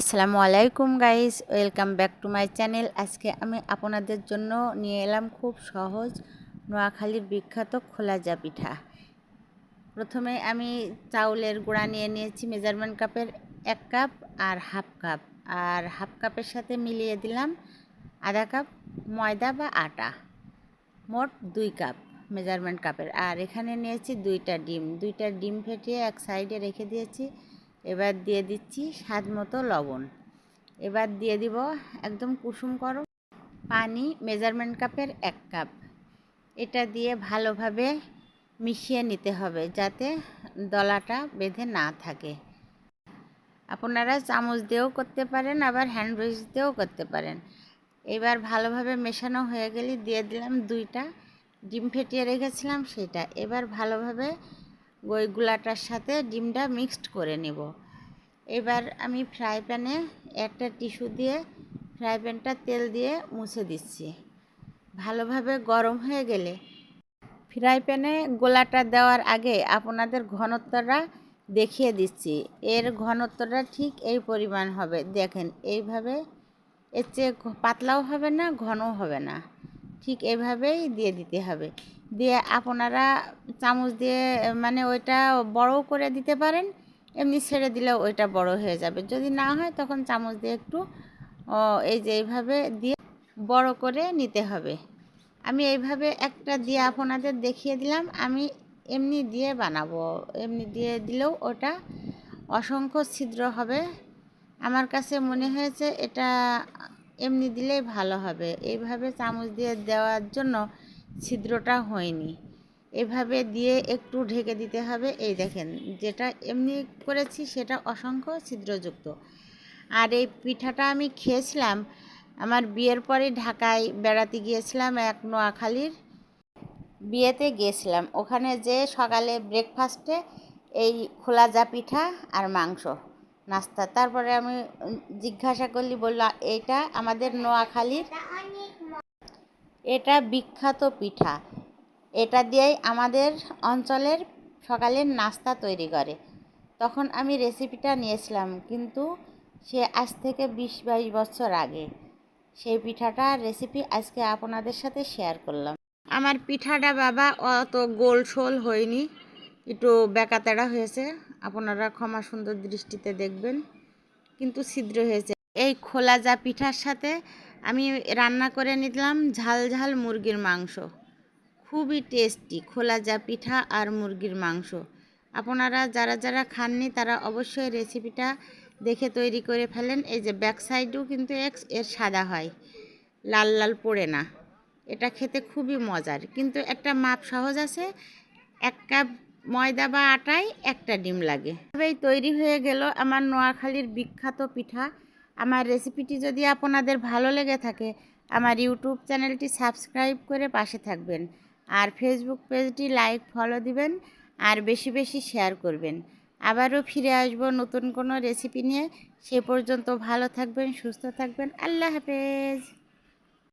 আসসালামু আলাইকুম guys welcome back to my channel আজকে আমি আপনাদের জন্য নিয়ে এলাম খুব সহজ নোয়াখালীর বিখ্যাত খোলাজা পিঠা প্রথমে আমি চাউলের গুঁড়া নিয়ে নিয়েছি মেজারমেন্ট কাপের এক কাপ আর হাফ কাপ। আর হাফ কাপের সাথে মিলিয়ে দিলাম আধা কাপ ময়দা বা আটা। মোট দুই কাপ মেজারমেন্ট কাপের। আর এখানে নিয়েছি দুইটা ডিম। দুইটা ডিম ফেটিয়ে এক সাইডে রেখে দিয়েছি। এবার দিয়ে দিচ্ছি স্বাদ মতো লবণ। এবার দিয়ে দিব একদম কুসুম করো পানি মেজারমেন্ট কাপের এক কাপ। এটা দিয়ে ভালোভাবে মিশিয়ে নিতে হবে যাতে দলাটা বেঁধে না থাকে। আপনারা চামচ দিয়েও করতে পারেন, আবার হ্যান্ড ব্রাশ দিয়েও করতে পারেন। এবার ভালোভাবে মেশানো হয়ে গেলে দিয়ে দিলাম দুইটা, ডিম ফেটিয়ে রেখেছিলাম সেটা। এবার ভালোভাবে গুলাটার সাথে ডিমটা মিক্সড করে নেব। এবার আমি ফ্রাই প্যানে একটা টিস্যু দিয়ে ফ্রাই প্যানটা তেল দিয়ে মুছে দিচ্ছি। ভালোভাবে গরম হয়ে গেলে ফ্রাই প্যানে গোলাটা দেওয়ার আগে আপনাদের ঘনত্বটা দেখিয়ে দিচ্ছি। এর ঘনত্বটা ঠিক এই পরিমাণ হবে। দেখেন, এইভাবে এর চেয়ে পাতলাও হবে না, ঘনও হবে না। ঠিক এভাবেই দিয়ে দিতে হবে। দিয়ে আপনারা চামচ দিয়ে মানে ওইটা বড়ও করে দিতে পারেন, এমনি ছেড়ে দিলেও ওইটা বড় হয়ে যাবে। যদি না হয় তখন চামচ দিয়ে একটু এই যে এইভাবে দিয়ে বড় করে নিতে হবে। আমি এইভাবে একটা দিয়ে আপনাদের দেখিয়ে দিলাম। আমি এমনি দিয়ে বানাবো। এমনি দিয়ে দিলেও ওটা অসংখ্য ছিদ্র হবে। আমার কাছে মনে হয়েছে এটা এমনি দিলেই ভালো হবে। এইভাবে চামচ দিয়ে দেওয়ার জন্য ছিদ্রটা হয়নি। এভাবে দিয়ে একটু ঢেকে দিতে হবে। এই দেখেন, যেটা এমনি করেছি সেটা অসংখ্য ছিদ্রযুক্ত। আর এই পিঠাটা আমি খেয়েছিলাম, আমার বিয়ের পরে ঢাকায় বেড়াতে গিয়েছিলাম এক নোয়াখালীর বিয়েতে গিয়েছিলাম। ওখানে যে সকালে ব্রেকফাস্টে এই খোলা যা পিঠা আর মাংস নাস্তা। তারপরে আমি জিজ্ঞাসা করলি, বলল এটা আমাদের নোয়াখালীর এটা বিখ্যাত পিঠা। এটা দিয়েই আমাদের অঞ্চলের সকালের নাস্তা তৈরি করে। তখন আমি রেসিপিটা নিয়েছিলাম, কিন্তু সে আজ থেকে বিশ বাইশ বছর আগে। সেই পিঠাটার রেসিপি আজকে আপনাদের সাথে শেয়ার করলাম। আমার পিঠাটা বাবা অত গোল শোল হয়নি, একটু বেকাতেড়া হয়েছে। আপনারা ক্ষমা সুন্দর দৃষ্টিতে দেখবেন, কিন্তু ছিদ্র হয়েছে। এই খোলা যা পিঠার সাথে আমি রান্না করে নিলাম ঝাল ঝাল মুরগির মাংস। খুবই টেস্টি, খোলা যা পিঠা আর মুরগির মাংস। আপনারা যারা যারা খাননি, তারা অবশ্যই রেসিপিটা দেখে তৈরি করে ফেলেন। এই যে ব্যাক সাইডেও কিন্তু এর সাদা হয়, লাল লাল পড়ে না। এটা খেতে খুবই মজার। কিন্তু একটা মাপ সহজ আছে, এক কাপ ময়দা বা আটায় একটা ডিম লাগে। তবেই তৈরি হয়ে গেল আমার নোয়াখালীর বিখ্যাত পিঠা। আমার রেসিপিটি যদি আপনাদের ভালো লেগে থাকে, আমার ইউটিউব চ্যানেলটি সাবস্ক্রাইব করে পাশে থাকবেন। আর ফেসবুক পেজটি লাইক ফলো দিবেন আর বেশি বেশি শেয়ার করবেন। আবারও ফিরে আসব নতুন কোনো রেসিপি নিয়ে। সে পর্যন্ত ভালো থাকবেন, সুস্থ থাকবেন। আল্লাহ হাফেজ।